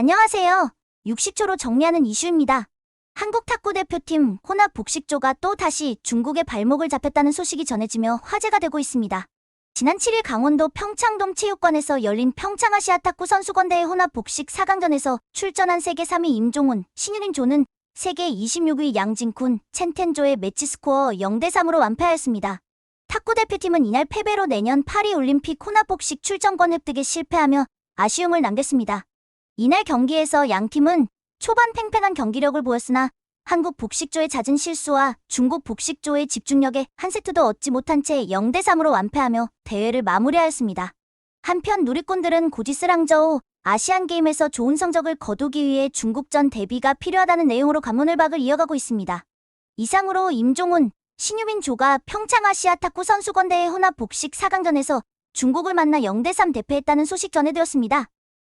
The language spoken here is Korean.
안녕하세요. 60초로 정리하는 이슈입니다. 한국 탁구 대표팀 혼합 복식조가 또 다시 중국의 발목을 잡혔다는 소식이 전해지며 화제가 되고 있습니다. 지난 7일 강원도 평창돔 체육관에서 열린 평창아시아 탁구 선수권대회 혼합 복식 4강전에서 출전한 세계 3위 임종훈, 신유린 조는 세계 26위 양진쿤, 첸텐조의 매치 스코어 0대3으로 완패하였습니다. 탁구 대표팀은 이날 패배로 내년 파리 올림픽 혼합 복식 출전권 획득에 실패하며 아쉬움을 남겼습니다. 이날 경기에서 양 팀은 초반 팽팽한 경기력을 보였으나 한국 복식조의 잦은 실수와 중국 복식조의 집중력에 한 세트도 얻지 못한 채 0대3으로 완패하며 대회를 마무리하였습니다. 한편 누리꾼들은 고지스랑저우 아시안게임에서 좋은 성적을 거두기 위해 중국전 대비가 필요하다는 내용으로 관문을 박을 이어가고 있습니다. 이상으로 임종훈, 신유민 조가 평창아시아 탁구 선수권대회 혼합 복식 4강전에서 중국을 만나 0대3 대패했다는 소식 전해드렸습니다.